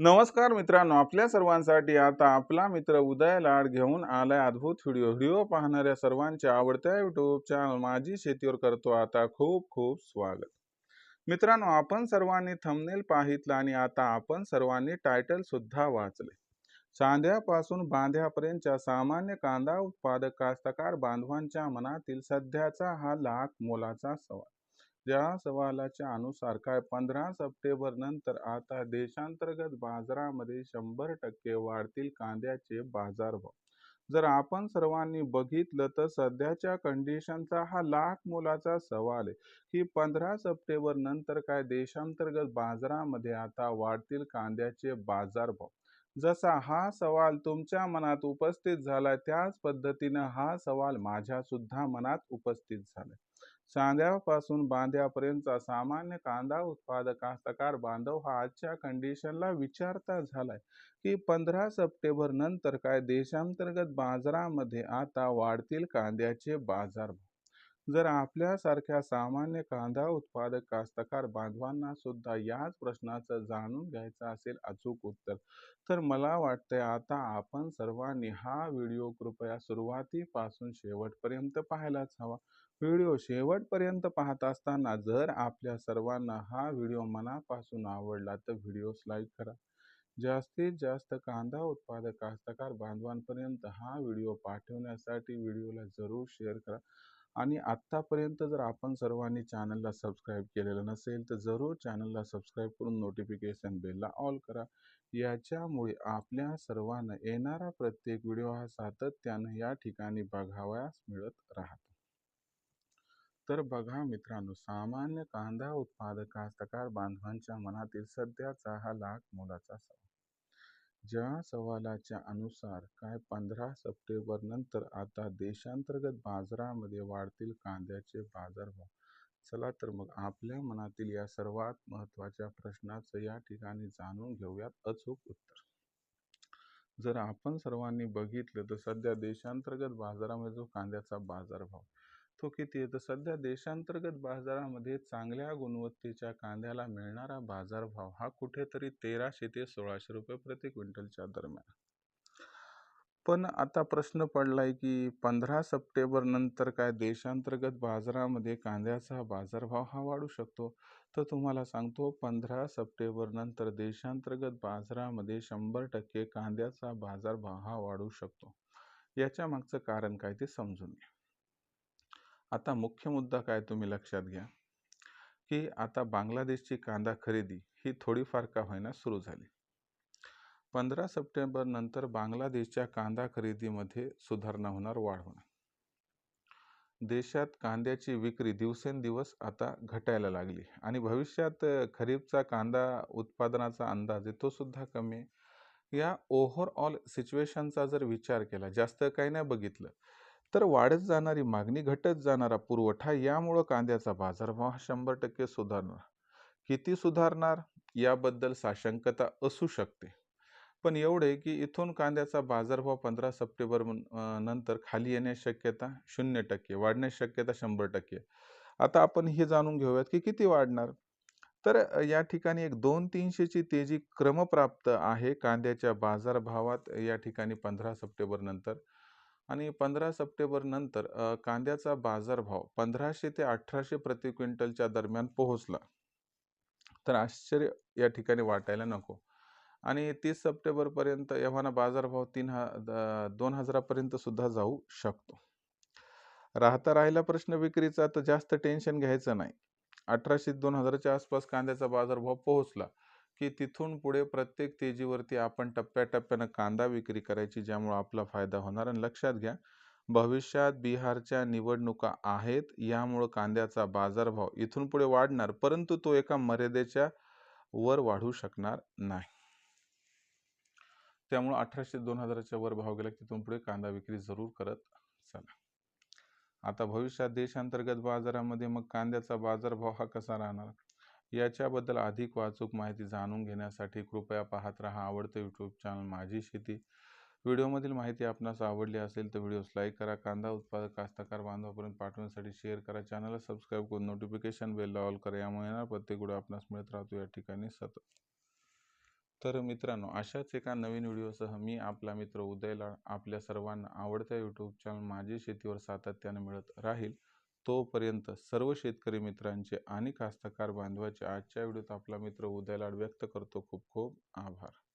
नमस्कार मित्रांनो आपल्या सर्वांसाठी आता आपला मित्र उदय लाड घेऊन आलाय अद्भुत व्हिडिओ. व्हिडिओ पाहणाऱ्या सर्वांच्या आवडत्या युट्यूब चॅनल माझी शेतीवर करतो आता खूप खूप स्वागत. मित्रांनो आपण सर्वांनी थंबनेल पाहितलं आणि आता आपण सर्वांनी टायटल सुद्धा वाचले. सांध्यापासून बांध्यापर्यंतच्या सामान्य कांदा उत्पादक कास्तकार बांधवांच्या मनातील सध्याचा हा लाख मोलाचा सवाल. या सवालाच्या अनुसार काय पंधरा सप्टेंबर नंतर आता देशांतर्गत बाजारामध्ये शंभर टक्के वाढतील कांद्याचे बाजारभाव. जर आपण सर्वांनी बघितलं तर सध्याच्या कंडिशनचा हा लाख मोलाचा सवाल आहे की पंधरा सप्टेंबर नंतर काय देशांतर्गत बाजारामध्ये आता वाढतील कांद्याचे बाजारभाव? जसा हा सवाल तुमच्या मनात उपस्थित झालाय त्याच पद्धतीनं हा सवाल माझ्या सुद्धा मनात उपस्थित झालाय. सांध्यापासून बांध्यापर्यंतचा सामान्य कांदा उत्पादक कास्तकार बांधव हा आजच्या कंडिशनला विचारता झालाय की पंधरा सप्टेंबर नंतर काय देशांतर्गत बाजारामध्ये आता वाढतील कांद्याचे बाजार जर आपल्यासारख्या सामान्य कांदा उत्पादक कास्तकार बांधवांना सुद्धा याच प्रश्नाचं जाणून घ्यायचं असेल अचूक उत्तर तर मला वाटतंय आता आपण सर्वांनी हा व्हिडिओ कृपया सुरुवातीपासून शेवटपर्यंत पाहायलाच हवा. व्हिडिओ शेवटपर्यंत पाहत असताना जर आपल्या सर्वांना हा व्हिडिओ मनापासून आवडला तर व्हिडिओस लाईक करा. जास्तीत जास्त कांदा उत्पादक कास्तकार बांधवांपर्यंत हा व्हिडिओ पाठवण्यासाठी व्हिडिओला जरूर शेअर करा. आणि आत्तापर्यंत जर आपण सर्वांनी चॅनलला सबस्क्राईब केलेलं नसेल तर जरूर चॅनलला सबस्क्राईब करून नोटिफिकेशन बेलला ऑल करा. याच्यामुळे आपल्या सर्वांना येणारा प्रत्येक व्हिडिओ हा सातत्यानं या ठिकाणी बघावयास मिळत राहतो. तर बघा मित्रांनो सामान्य कांदा उत्पादक कास्तकार बांधवांच्या मनातील सध्याचा हा लाख मोलाचा सवाल. ज्या सवालाच्या अनुसार काय पंधरा सप्टेंबर नंतर आता देशांतर्गत बाजारामध्ये वाढतील कांद्याचे बाजारभाव? चला तर मग आपल्या मनातील या सर्वात महत्त्वाच्या प्रश्नाचं या ठिकाणी जाणून घेऊयात अचूक उत्तर. जर आपण सर्वांनी बघितलं तर सध्या देशांतर्गत बाजारामध्ये जो कांद्याचा बाजारभाव तो किती तर सध्या देशांतर्गत बाजारामध्ये चांगल्या गुणवत्तेच्या कांद्याला मिळणारा बाजारभाव हा कुठेतरी तेराशे ते सोळाशे रुपये प्रति क्विंटलच्या दरम्यान. पण आता प्रश्न पडलाय की पंधरा सप्टेंबर नंतर काय देशांतर्गत बाजारामध्ये कांद्याचा बाजारभाव हा वाढू शकतो? तर तुम्हाला सांगतो पंधरा सप्टेंबर नंतर देशांतर्गत बाजारामध्ये शंभर टक्के कांद्याचा बाजारभाव हा वाढू शकतो. याच्या मागचं कारण काय ते समजून घ्या. आता मुख्य मुद्दा काय तुम्ही लक्षात घ्या? की आता बांगलादेशची कांदा खरेदी ही थोडीफार का होईना सुरू झाली. पंधरा सप्टेंबर नंतर बांगलादेशच्या कांदा खरेदीमध्ये सुधारणा होणार वाढ होणार. देशात कांद्याची विक्री दिवसेंदिवस आता घटायला लागली आणि भविष्यात खरीपचा कांदा उत्पादनाचा अंदाज आहे तो सुद्धा कमी आहे. या ओव्हरऑल सिच्युएशनचा जर विचार केला जास्त काही नाही बघितलं तर वाढत जाणारी मागणी घटत जाणारा पुरवठा यामुळं कांद्याचा बाजारभाव हा शंभर टक्के सुधारणार. किती सुधारणार? याबद्दल साशंकता असू शकते. पण एवढे की इथून कांद्याचा बाजारभाव पंधरा सप्टेंबर नंतर खाली येण्याची शक्यता शून्य टक्के वाढण्याची शक्यता शंभर टक्के. आता आपण हे जाणून घेऊयात की किती वाढणार? तर या ठिकाणी एक दोन तीनशेची तेजी क्रमप्राप्त आहे कांद्याच्या बाजारभावात या ठिकाणी पंधरा सप्टेंबर नंतर. आणि पंधरा सप्टेंबरनंतर कांद्याचा बाजारभाव पंधराशे ते अठराशे प्रति क्विंटलच्या दरम्यान पोहोचला. तर आश्चर्य या ठिकाणी वाटायला नको. आणि तीस सप्टेंबरपर्यंत एव्हाना बाजारभाव तीन हा दोन हजारापर्यंत सुद्धा जाऊ शकतो. राहता राहिला प्रश्न विक्रीचा तर जास्त टेन्शन घ्यायचं नाही. अठराशे दोन हजाराच्या आसपास कांद्याचा बाजारभाव पोहोचला. की तिथून पुढे प्रत्येक तेजीवरती आपण टप्प्याटप्प्यानं कांदा विक्री करायची ज्यामुळे आपला फायदा होणार. आणि लक्षात घ्या भविष्यात बिहारच्या निवडणुका आहेत यामुळं कांद्याचा बाजारभाव इथून पुढे वाढणार परंतु तो एका मर्यादेच्या वर वाढू शकणार नाही. त्यामुळं अठराशे दोन हजाराच्या वर भाव गेला तिथून पुढे कांदा विक्री जरूर करत चला. आता भविष्यात देशांतर्गत बाजारामध्ये मग कांद्याचा बाजारभाव हा कसा राहणार? याच्याबद्दल अधिक वाचूक माहिती जाणून घेण्यासाठी कृपया पाहत राहा आवडतं यूट्यूब चॅनल माझी शेती. व्हिडिओमधील माहिती आपणास आवडली असेल तर व्हिडिओस लाईक करा कांदा उत्पादक कास्तकार बांधवापर्यंत पाठवण्यासाठी शेअर करा चॅनलला सबस्क्राईब करून नोटिफिकेशन बेलला ऑल करा यामुळे प्रत्येक व्हिडिओ आपणास मिळत राहतो या ठिकाणी सतत. तर मित्रांनो अशाच एका नवीन व्हिडिओसह मी आपला मित्र उदयला आपल्या सर्वांना आवडत्या यूट्यूब चॅनल माझी शेतीवर सातत्याने मिळत राहील. तोपर्यंत सर्व शेतकरी मित्रांचे आणि कास्तकार बांधवाचे आजच्या व्हिडिओत आपला मित्र उदयलाड व्यक्त करतो. खूप खूप आभार.